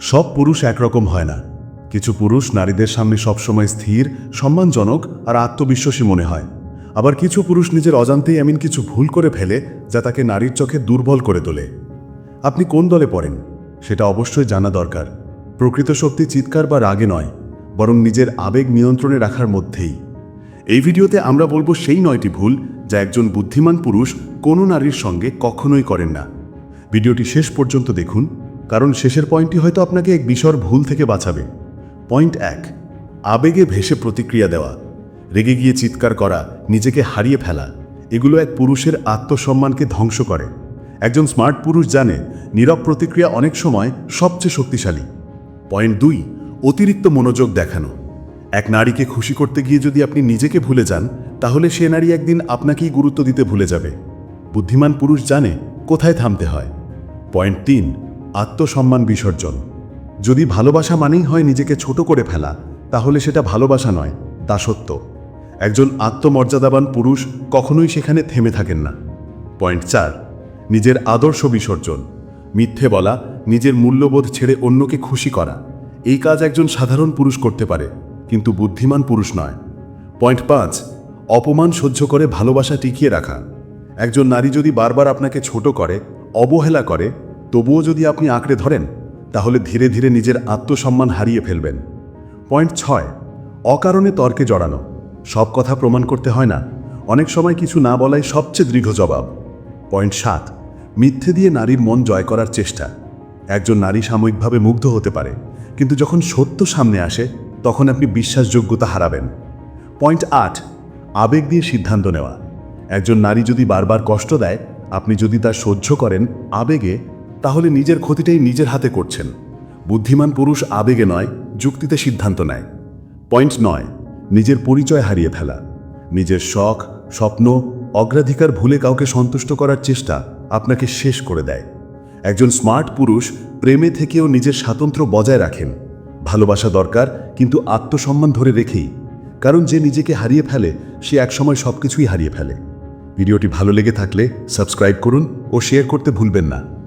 সব পুরুষ একরকম হয় না। কিছু পুরুষ নারীদের সামনে সবসময় স্থির, সম্মানজনক আর আত্মবিশ্বাসী মনে হয়। আবার কিছু পুরুষ নিজের অজান্তেই এমন কিছু ভুল করে ফেলে যা তাকে নারীর চোখে দুর্বল করে তোলে। আপনি কোন দলে পড়েন? সেটা অবশ্যই জানা দরকার। প্রকৃত শক্তি চিৎকার বা রাগে নয়, বরং নিজের আবেগ নিয়ন্ত্রণে রাখার মধ্যেই। এই ভিডিওতে আমরা বলব সেই নয়টি ভুল যা একজন বুদ্ধিমান পুরুষ কোনো নারীর সঙ্গে কখনোই করেন না। ভিডিওটি শেষ পর্যন্ত দেখুন। কারণ শেষের পয়েন্টটি হয়তো আপনাকে এক বিশর ভুল থেকে বাঁচাবে। পয়েন্ট এক, আবেগে ভেসে প্রতিক্রিয়া দেওয়া। রেগে গিয়ে চিৎকার করা, নিজেকে হারিয়ে ফেলা। এগুলো এক পুরুষের আত্মসম্মানকে ধ্বংস করে। একজন স্মার্ট পুরুষ জানে, নীরব প্রতিক্রিয়া অনেক সময় সবচেয়ে শক্তিশালী। পয়েন্ট দুই, অতিরিক্ত মনোযোগ দেখানো। এক নারীকে খুশি করতে গিয়ে যদি আপনি নিজেকে ভুলে যান, তাহলে সে নারী একদিন আপনাকেই গুরুত্ব দিতে ভুলে যাবে। বুদ্ধিমান পুরুষ জানে, কোথায় থামতে হয়। পয়েন্ট তিন আত্মসম্মান বিসর্জন। যদি ভালোবাসা মানেই হয় নিজেকে ছোট করে ফেলা, তাহলে সেটা ভালোবাসা নয় দাসত্ব একজন আত্মমর্যাদাবান পুরুষ কখনোই সেখানে থেমে থাকেন না। পয়েন্ট চার, নিজের আদর্শ বিসর্জন। মিথ্যে বলা, নিজের মূল্যবোধ ছেড়ে অন্যকে খুশি করা। এই কাজ একজন সাধারণ পুরুষ করতে পারে, কিন্তু বুদ্ধিমান পুরুষ নয়। পয়েন্ট পাঁচ, অপমান সহ্য করে ভালোবাসা টিকিয়ে রাখা। একজন নারী যদি বারবার আপনাকে ছোট করে, অবহেলা করে তবুও যদি আপনি আঁকড়ে ধরেন, তাহলে ধীরে ধীরে নিজের আত্মসম্মান হারিয়ে ফেলবেন। পয়েন্ট ছয়, অকারণে তর্কে জড়ানো। সব কথা প্রমাণ করতে হয় না। অনেক সময় কিছু না বলাই সবচেয়ে দীর্ঘ জবাব। পয়েন্ট সাত, মিথ্যে দিয়ে নারীর মন জয় করার চেষ্টা। একজন নারী সাময়িকভাবে মুগ্ধ হতে পারে, কিন্তু যখন সত্য সামনে আসে, তখন আপনি বিশ্বাসযোগ্যতা হারাবেন। পয়েন্ট আট, আবেগ দিয়ে সিদ্ধান্ত নেওয়া। একজন নারী যদি বারবার কষ্ট দেয়, আপনি যদি তা সহ্য করেন আবেগে তাহলে নিজের ক্ষতিটাই নিজের হাতে করছেন। বুদ্ধিমান পুরুষ আবেগে নয়, যুক্তিতে সিদ্ধান্ত নেয়। পয়েন্ট নয়, নিজের পরিচয় হারিয়ে ফেলা। নিজের শখ, স্বপ্ন, অগ্রাধিকার ভুলে কাউকে সন্তুষ্ট করার চেষ্টা আপনাকে শেষ করে দেয়। একজন স্মার্ট পুরুষ প্রেমে থেকেও নিজের স্বাতন্ত্র্য বজায় রাখেন। ভালোবাসা দরকার, কিন্তু আত্মসম্মান ধরে রেখেই। কারণ যে নিজেকে হারিয়ে ফেলে, সে একসময় সব কিছুই হারিয়ে ফেলে। ভিডিওটি ভালো লেগে থাকলে সাবস্ক্রাইব করুন ও শেয়ার করতে ভুলবেন না।